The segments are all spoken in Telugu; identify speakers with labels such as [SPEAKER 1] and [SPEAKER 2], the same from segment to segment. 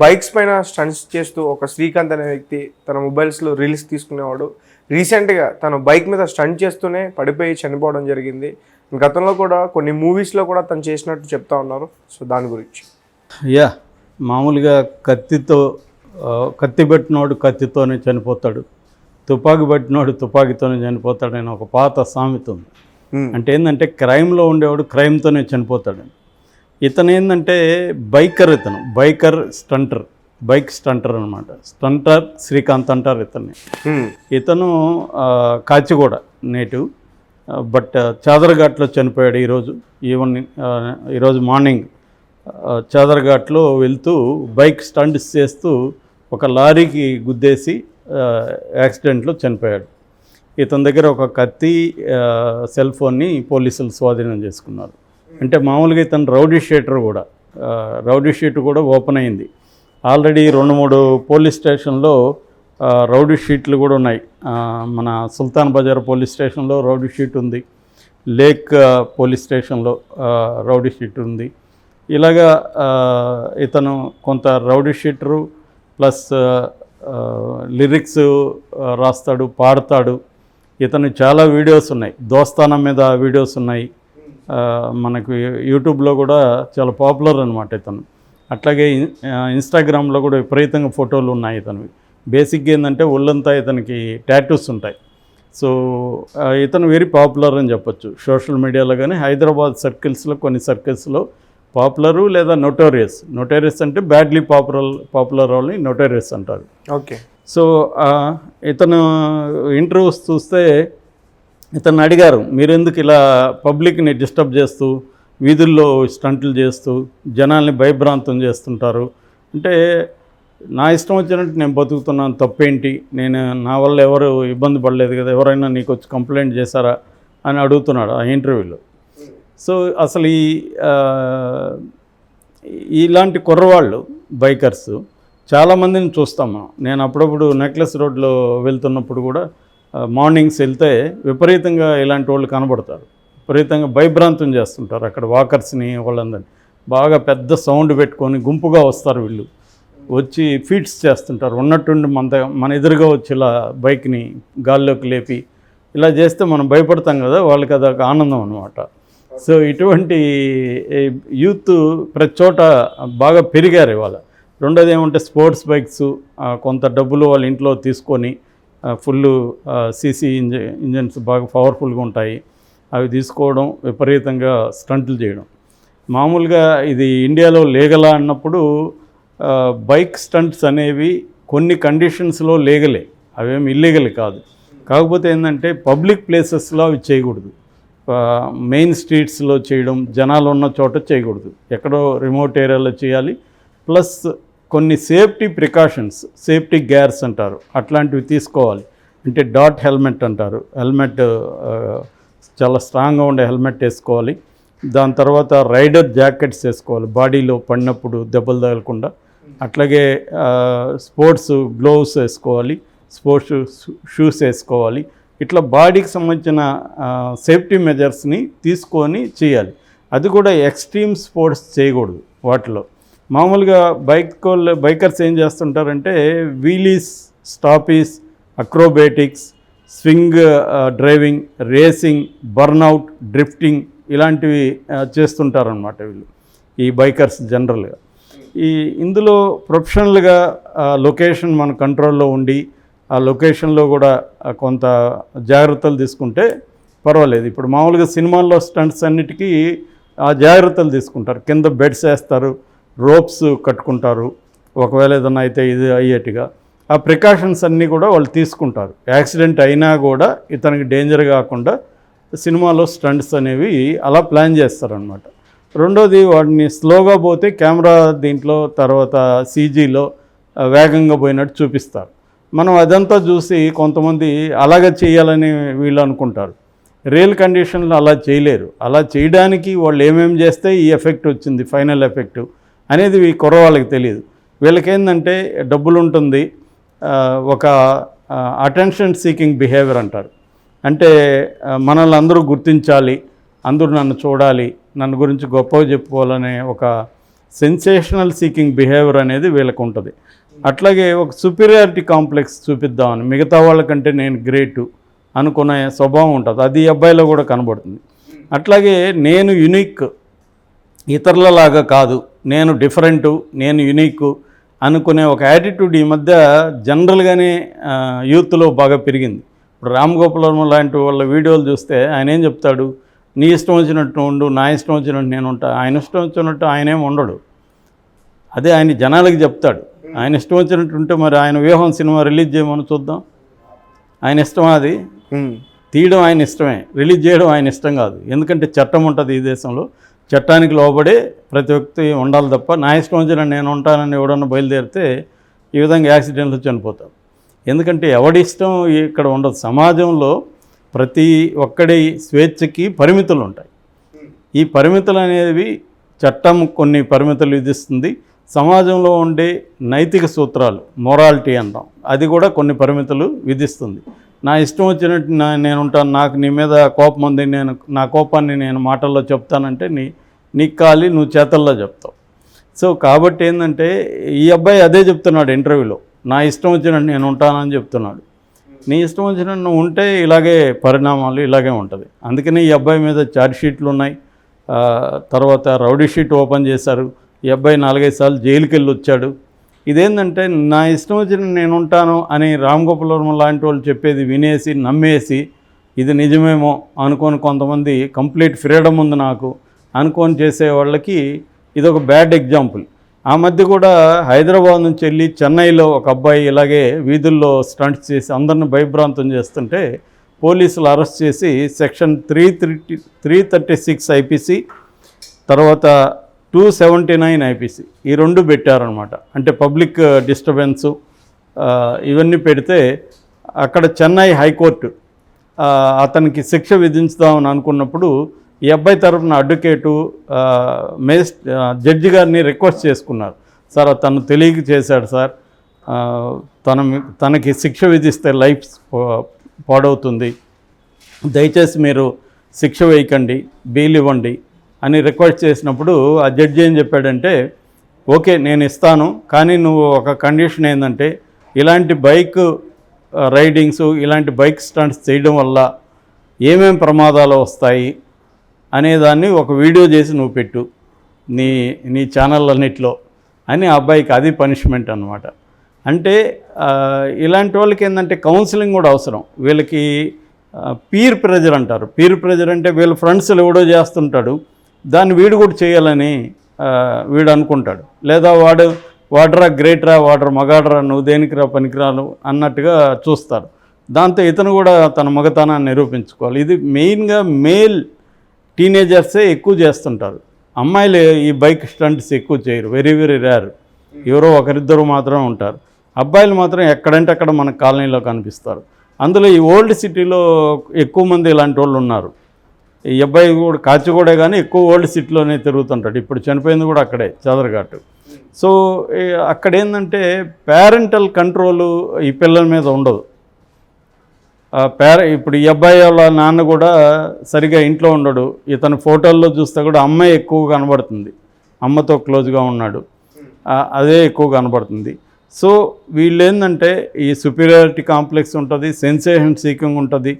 [SPEAKER 1] బైక్స్ పైన స్టంట్స్ చేస్తూ ఒక శ్రీకాంత్ అనే వ్యక్తి తన మొబైల్స్లో రీల్స్ తీసుకునేవాడు. రీసెంట్గా తను బైక్ మీద స్టంట్ చేస్తూనే పడిపోయి చనిపోవడం జరిగింది. గతంలో కూడా కొన్ని మూవీస్లో కూడా తను చేసినట్టు చెప్తా ఉన్నారు. సో దాని గురించి.
[SPEAKER 2] యా మామూలుగా కత్తితో కత్తి పెట్టినోడు కత్తితోనే చనిపోతాడు. తుపాకీ పెట్టినోడు తుపాకీతోనే చనిపోతాడని ఒక పాత సామెత ఉంది. అంటే ఏంటంటే క్రైమ్లో ఉండేవాడు క్రైమ్తోనే చనిపోతాడు ఇతను ఏంటంటే బైకర్ ఇతను బైకర్ స్టంటర్ బైక్ స్టంటర్ అనమాట స్టంటర్ శ్రీకాంత్ అంటారు ఇతన్ని. ఇతను కాచిగూడ నేటివ్ బట్ చాదరఘాట్లో చనిపోయాడు ఈరోజు ఈవినింగ్ ఆ, ఈరోజు మార్నింగ్. చాదరఘాట్లో వెళ్తూ బైక్ స్టంట్స్ చేస్తూ ఒక లారీకి గుద్దేసి యాక్సిడెంట్లో చనిపోయాడు. ఇతని దగ్గర ఒక కత్తి సెల్ ఫోన్ని పోలీసులు స్వాధీనం చేసుకున్నారు. అంటే మామూలుగా ఇతను రౌడీ షీటర్ కూడా. రౌడీ షీట్ కూడా ఓపెన్ అయింది. ఆల్రెడీ రెండు మూడు పోలీస్ స్టేషన్లో రౌడీ షీట్లు కూడా ఉన్నాయి. మన సుల్తాన్ బజార్ పోలీస్ స్టేషన్లో రౌడీ షీట్ ఉంది. లేక్ పోలీస్ స్టేషన్లో రౌడీ షీట్ ఉంది. ఇలాగా ఇతను కొంత రౌడీ షీటరు ప్లస్ లిరిక్స్ రాస్తాడు పాడతాడు. ఇతను చాలా వీడియోస్ ఉన్నాయి. దోస్తానం మీద వీడియోస్ ఉన్నాయి. మనకు యూట్యూబ్లో కూడా చాలా పాపులర్ అనమాట ఇతను. అట్లాగే ఇన్స్టాగ్రామ్లో కూడా విపరీతంగా ఫోటోలు ఉన్నాయి ఇతనివి. బేసిక్గా ఏంటంటే ఒళ్ళంతా ఇతనికి టాటూస్ ఉంటాయి. సో ఇతను వెరీ పాపులర్ అని చెప్పొచ్చు. సోషల్ మీడియాలో కానీ హైదరాబాద్ సర్కిల్స్లో కొన్ని సర్కిల్స్లో పాపులరు లేదా నొటోరియస్. నొటోరియస్ అంటే బ్యాడ్లీ పాపులర్ పాపులర్ వాళ్ళని నొటోరియస్ అంటారు.
[SPEAKER 1] ఓకే.
[SPEAKER 2] సో ఇతను ఇంటర్వ్యూస్ చూస్తే ఇతను అడిగారు మీరెందుకు ఇలా పబ్లిక్ని డిస్టర్బ్ చేస్తూ వీధుల్లో స్టంట్లు చేస్తూ జనాల్ని భయభ్రాంతం చేస్తుంటారు? అంటే నా ఇష్టం వచ్చినట్టు నేను బతుకుతున్నాను తప్పేంటి? నేను నా వల్ల ఎవరు ఇబ్బంది పడలేదు కదా ఎవరైనా నీకు వచ్చి కంప్లైంట్ చేశారా? అని అడుగుతున్నాడు ఆ ఇంటర్వ్యూలో. సో అసలు ఈ ఇలాంటి కుర్రవాళ్ళు బైకర్స్ చాలామందిని చూస్తాం మనం. నేను అప్పుడప్పుడు నెక్లెస్ రోడ్లో వెళ్తున్నప్పుడు కూడా మార్నింగ్స్ వెళ్తే విపరీతంగా ఇలాంటి వాళ్ళు కనబడతారు. విపరీతంగా భయభ్రాంతం చేస్తుంటారు అక్కడ వాకర్స్ని వాళ్ళందరినీ. బాగా పెద్ద సౌండ్ పెట్టుకొని గుంపుగా వస్తారు వీళ్ళు. వచ్చి ఫీట్స్ చేస్తుంటారు. ఉన్నట్టుండి మన మన ఎదురుగా వచ్చి ఇలా బైక్ని గాల్లోకి లేపి ఇలా చేస్తే మనం భయపడతాం కదా వాళ్ళకి అదొక ఆనందం అనమాట సో ఇటువంటి యూత్ ప్రతి చోట బాగా పెరిగారు ఇవాళ. రెండోది ఏమంటే స్పోర్ట్స్ బైక్స్ కొంత డబ్బులు వాళ్ళ ఇంట్లో తీసుకొని ఫుల్ సీసీ ఇంజ ఇంజన్స్ బాగా పవర్ఫుల్గా ఉంటాయి. అవి తీసుకోవడం విపరీతంగా స్టంట్లు చేయడం. మామూలుగా ఇది ఇండియాలో లేగలా అన్నప్పుడు బైక్ స్టంట్స్ అనేవి కొన్ని కండిషన్స్లో లీగలే. అవేమి ఇల్లీగల్ కాదు. కాకపోతే ఏంటంటే పబ్లిక్ ప్లేసెస్లో అవి చేయకూడదు. మెయిన్ స్ట్రీట్స్లో చేయడం జనాలు ఉన్న చోట చేయకూడదు. ఎక్కడో రిమోట్ ఏరియాలో చేయాలి. ప్లస్ కొన్ని సేఫ్టీ ప్రికాషన్స్ సేఫ్టీ గేర్స్ అంటారు. అట్లాంటివి తీసుకోవాలి. అంటే డాట్ హెల్మెట్ అంటారు. హెల్మెట్ చాలా స్ట్రాంగ్గా ఉండే హెల్మెట్ వేసుకోవాలి. దాని తర్వాత రైడర్ జాకెట్స్ వేసుకోవాలి. బాడీలో పడినప్పుడు దెబ్బలు తగలకుండా. అట్లాగే స్పోర్ట్స్ గ్లోవ్స్ వేసుకోవాలి. స్పోర్ట్స్ షూస్ వేసుకోవాలి. ఇట్లా బాడీకి సంబంధించిన సేఫ్టీ మెజర్స్ని తీసుకొని చేయాలి. అది కూడా ఎక్స్ట్రీమ్ స్పోర్ట్స్ చేయకూడదు వాటిలో. మామూలుగా బైక్ బైకర్స్ ఏం చేస్తుంటారంటే wheelies stoppies acrobatics swing driving racing burnout drifting ఇలాంటివి చేస్తుంటారనమాట వీళ్ళు ఈ బైకర్స్ జనరల్గా. ఈ ఇందులో ప్రొఫెషనల్గా లొకేషన్ మన కంట్రోల్లో ఉండి ఆ లొకేషన్లో కూడా కొంత జాగ్రత్తలు తీసుకుంటే పర్వాలేదు. ఇప్పుడు మామూలుగా సినిమాల్లో స్టంట్స్ అన్నిటికీ ఆ జాగ్రత్తలు తీసుకుంటారు. కింద బెడ్స్ వేస్తారు రోప్స్ కట్టుకుంటారు. ఒకవేళ ఏదైనా అయితే ఇది అయ్యేట్టుగా. ఆ ప్రికాషన్స్ అన్నీ కూడా వాళ్ళు తీసుకుంటారు. యాక్సిడెంట్ అయినా కూడా ఇతనికి డేంజర్ కాకుండా సినిమాలో స్టంట్స్ అనేవి అలా ప్లాన్ చేస్తారనమాట రెండోది వాడిని స్లోగా పోతే కెమెరా దీంట్లో తర్వాత సీజీలో వేగంగా పోయినట్టు చూపిస్తారు. మనం అదంతా చూసి కొంతమంది అలాగ చేయాలని వీళ్ళు అనుకుంటారు. రియల్ కండిషన్లో అలా చేయలేరు. అలా చేయడానికి వాళ్ళు ఏమేమి చేస్తే ఈ ఎఫెక్ట్ వచ్చింది ఫైనల్ ఎఫెక్ట్. అనేది ఈ కుర్ర వాళ్ళకి తెలియదు వీళ్ళకేందంటే డబ్బులు ఉంటుంది ఒక అటెన్షన్ సీకింగ్ బిహేవియర్ అంటారు. అంటే మనల్ని అందరూ గుర్తించాలి అందరూ నన్ను చూడాలి నన్ను గురించి గొప్పగా చెప్పుకోవాలనే ఒక సెన్సేషనల్ సీకింగ్ బిహేవియర్ అనేది వీళ్ళకు ఉంటుంది అట్లాగే ఒక సుపీరియారిటీ కాంప్లెక్స్ చూపిద్దామని మిగతా వాళ్ళకంటే నేను గ్రేటు అనుకునే స్వభావం ఉంటుంది. అది అబ్బాయిలో కూడా కనబడుతుంది. అట్లాగే నేను యునిక్ ఇతరులలాగా కాదు నేను డిఫరెంటు నేను యునిక్ అనుకునే ఒక యాటిట్యూడ్ ఈ మధ్య జనరల్గానే యూత్లో బాగా పెరిగింది. ఇప్పుడు రామ్ గోపాల్ వర్మ లాంటి వాళ్ళ వీడియోలు చూస్తే ఆయన ఏం చెప్తాడు? నీ ఇష్టం వచ్చినట్టు ఉండు నా ఇష్టం వచ్చినట్టు నేను ఉంటా ఆయన ఇష్టం వచ్చినట్టు ఆయనేం ఉండడు. అదే ఆయన జనాలకి చెప్తాడు. ఆయన ఇష్టం వచ్చినట్టు ఉంటే మరి ఆయన వ్యూహం సినిమా రిలీజ్ చేయమని చూద్దాం. ఆయన ఇష్టం అది? తీయడం ఆయన ఇష్టమే రిలీజ్ చేయడం ఆయన ఇష్టం కాదు. ఎందుకంటే చట్టం ఉంటుంది ఈ దేశంలో. చట్టానికి లోబడి ప్రతి వ్యక్తి ఉండాలి తప్ప నా ఇష్టం వచ్చిన నేను ఉంటానని ఎవడన్నా బయలుదేరితే ఈ విధంగా యాక్సిడెంట్లు చనిపోతారు. ఎందుకంటే ఎవడి ఇష్టం ఇక్కడ ఉండదు. సమాజంలో ప్రతి ఒక్కడి స్వేచ్ఛకి పరిమితులు ఉంటాయి. ఈ పరిమితులు అనేవి చట్టం కొన్ని పరిమితులు విధిస్తుంది. సమాజంలో ఉండే నైతిక సూత్రాలు మొరాలిటీ అంటాం. అది కూడా కొన్ని పరిమితులు విధిస్తుంది. నా ఇష్టం వచ్చినట్టు నేను ఉంటాను నాకు నీ మీద కోపం ఉంది నేను నా కోపాన్ని నేను మాటల్లో చెప్తానంటే నీ నీకు కాలి నువ్వు చేతల్లో చెప్తావు. సో కాబట్టి ఏంటంటే ఈ అబ్బాయి అదే చెప్తున్నాడు ఇంటర్వ్యూలో నా ఇష్టం వచ్చినట్టు నేను ఉంటానని చెప్తున్నాడు. నీ ఇష్టం వచ్చినట్టు నువ్వు ఉంటే ఇలాగే పరిణామాలు ఇలాగే ఉంటుంది. అందుకనే ఈ అబ్బాయి మీద ఛార్జ్ షీట్లు ఉన్నాయి. తర్వాత రౌడీ షీట్ ఓపెన్ చేశారు. ఈ అబ్బాయి నాలుగైదు సార్లు జైలుకి వెళ్ళి వచ్చాడు. ఇదేంటంటే నా ఇష్టం వచ్చిన నేను ఉంటాను అని రామ్ గోపాల్ వర్మ లాంటి వాళ్ళు చెప్పేది వినేసి నమ్మేసి ఇది నిజమేమో అనుకొని కొంతమంది కంప్లీట్ ఫ్రీడమ్ ఉంది నాకు అనుకొని చేసే వాళ్ళకి ఇది ఒక బ్యాడ్ ఎగ్జాంపుల్. ఆ మధ్య కూడా హైదరాబాద్ నుంచి వెళ్ళి చెన్నైలో ఒక అబ్బాయి ఇలాగే వీధుల్లో స్టంట్స్ చేసి అందరిని భయభ్రాంతం చేస్తుంటే పోలీసులు అరెస్ట్ చేసి section three three three thirty six IPC తర్వాత టూ సెవెంటీ నైన్ ఐపీసీ. ఈ రెండు పెట్టారనమాట అంటే పబ్లిక్ uh, డిస్టర్బెన్సు uh, ఇవన్నీ పెడితే అక్కడ చెన్నై హైకోర్టు uh, అతనికి శిక్ష విధించుదామని అనుకున్నప్పుడు ఈ అబ్బాయి తరఫున అడ్వకేటు మేస్ జడ్జి గారిని రిక్వెస్ట్ చేసుకున్నారు. సార్ తను తెలియక చేశాడు సార్. తన తనకి శిక్ష విధిస్తే లైఫ్ పాడవుతుంది. దయచేసి మీరు శిక్ష వేయకండి బెయిల్ ఇవ్వండి. అని రిక్వెస్ట్ చేసినప్పుడు ఆ జడ్జి ఏం చెప్పాడంటే ఓకే నేను ఇస్తాను కానీ నువ్వు ఒక కండిషన్ ఏంటంటే ఇలాంటి బైక్ రైడింగ్స్ ఇలాంటి బైక్ స్టంట్స్ చేయడం వల్ల ఏమేం ప్రమాదాలు వస్తాయి? అనేదాన్ని ఒక వీడియో చేసి నువ్వు పెట్టు నీ నీ ఛానళ్ళన్నిట్లో అని అబ్బాయికి అది పనిష్మెంట్ అనమాట అంటే ఇలాంటి వాళ్ళకి ఏంటంటే కౌన్సిలింగ్ కూడా అవసరం. వీళ్ళకి పీర్ ప్రెజర్ అంటారు. పీర్ ప్రెజర్ అంటే వీళ్ళ ఫ్రెండ్స్లు ఎవడో చేస్తుంటాడు. దాన్ని వీడు కూడా చేయాలని వీడు అనుకుంటాడు. లేదా వాడు వాడరా గ్రేట్రా వాడరా మగాడరా నువ్వు దేనికిరా పనికిరాను అన్నట్టుగా చూస్తారు. దాంతో ఇతను కూడా తన మగతనాన్ని నిరూపించుకోవాలి. ఇది మెయిన్గా మేల్ టీనేజర్సే ఎక్కువ చేస్తుంటారు. అమ్మాయిలు ఈ బైక్ స్టంట్స్ ఎక్కువ చేయరు. Very very rare. ఎవరో ఒకరిద్దరు మాత్రమే ఉంటారు. అబ్బాయిలు మాత్రం ఎక్కడంటే అక్కడ మన కాలనీలో కనిపిస్తారు. అందులో ఈ ఓల్డ్ సిటీలో ఎక్కువ మంది ఇలాంటి వాళ్ళు ఉన్నారు. ఈ అబ్బాయి కూడా కాచిగూడే కానీ ఎక్కువ ఓల్డ్ సిటీలోనే తిరుగుతుంటాడు. ఇప్పుడు చనిపోయింది కూడా అక్కడే చదరఘాటు. సో అక్కడ ఏంటంటే పేరెంటల్ కంట్రోలు ఈ పిల్లల మీద ఉండదు. పేర ఇప్పుడు ఈ అబ్బాయి వాళ్ళ నాన్న కూడా సరిగా ఇంట్లో ఉండడు. ఇతని ఫోటోల్లో చూస్తే కూడా అమ్మాయి ఎక్కువ కనబడుతుంది. అమ్మతో క్లోజ్గా ఉన్నాడు. అదే ఎక్కువ కనబడుతుంది. సో వీళ్ళు ఏంటంటే ఈ సుపీరియారిటీ కాంప్లెక్స్ ఉంటుంది సెన్సేషన్ సీకింగ్ ఉంటుంది.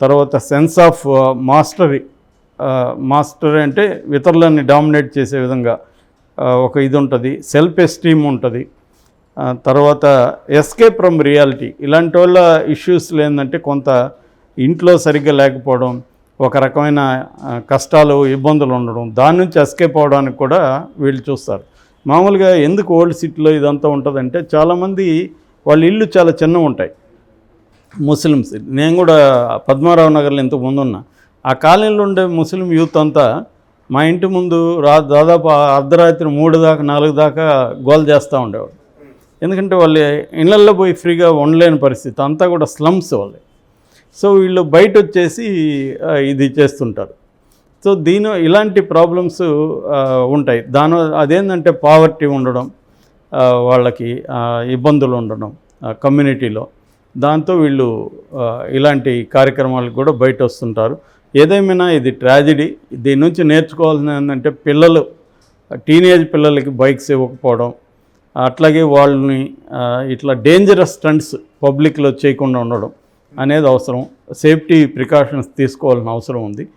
[SPEAKER 2] తర్వాత సెన్స్ ఆఫ్ మాస్టరీ మాస్టరీ అంటే ఇతరులని డామినేట్ చేసే విధంగా uh, ఒక ఇది ఉంటుంది సెల్ఫ్ ఎస్టీమ్ ఉంటుంది uh, తర్వాత ఎస్కేప్ ఫ్రమ్ రియాలిటీ ఇలాంటి వాళ్ళ ఇష్యూస్ ఏంటంటే కొంత ఇంట్లో సరిగ్గా లేకపోవడం ఒక రకమైన uh, కష్టాలు ఇబ్బందులు ఉండడం దాని నుంచి ఎస్కేప్ అవడానికి కూడా వీళ్ళు చూస్తారు. మామూలుగా ఎందుకు ఓల్డ్ సిటీలో ఇదంతా ఉంటుందంటే చాలామంది వాళ్ళ ఇల్లు చాలా చిన్నవి ఉంటాయి. ముస్లిమ్స్. నేను కూడా పద్మారావు నగర్లో ఇంతకు ముందు ఉన్నా. ఆ కాలనీలో ఉండే ముస్లిం యూత్ అంతా మా ఇంటి ముందు రా దాదాపు అర్ధరాత్రి మూడు దాకా నాలుగు దాకా గోల్ చేస్తూ ఉండేవాడు ఎందుకంటే వాళ్ళు ఇళ్ళల్లో పోయి ఫ్రీగా ఉండలేని పరిస్థితి. అంతా కూడా స్లమ్స్ వాళ్ళే. సో వీళ్ళు బయట వచ్చేసి ఇది చేస్తుంటారు. సో దీని ఇలాంటి ప్రాబ్లమ్స్ ఉంటాయి. దాని అదేంటంటే పావర్టీ ఉండడం వాళ్ళకి ఇబ్బందులు ఉండడం కమ్యూనిటీలో. దాంతో వీళ్ళు ఇలాంటి కార్యక్రమాలకు కూడా బయట వస్తుంటారు ఏదేమైనా ఇది ట్రాజిడీ. దీని నుంచి నేర్చుకోవాల్సింది ఏంటంటే పిల్లలు టీనేజ్ పిల్లలకి బైక్స్ ఇవ్వకపోవడం అట్లాగే వాళ్ళని ఇట్లా డేంజరస్ స్టంట్స్ పబ్లిక్లో చేయకుండా ఉండడం అనేది అవసరం. సేఫ్టీ ప్రికాషన్స్ తీసుకోవాల్సిన అవసరం ఉంది.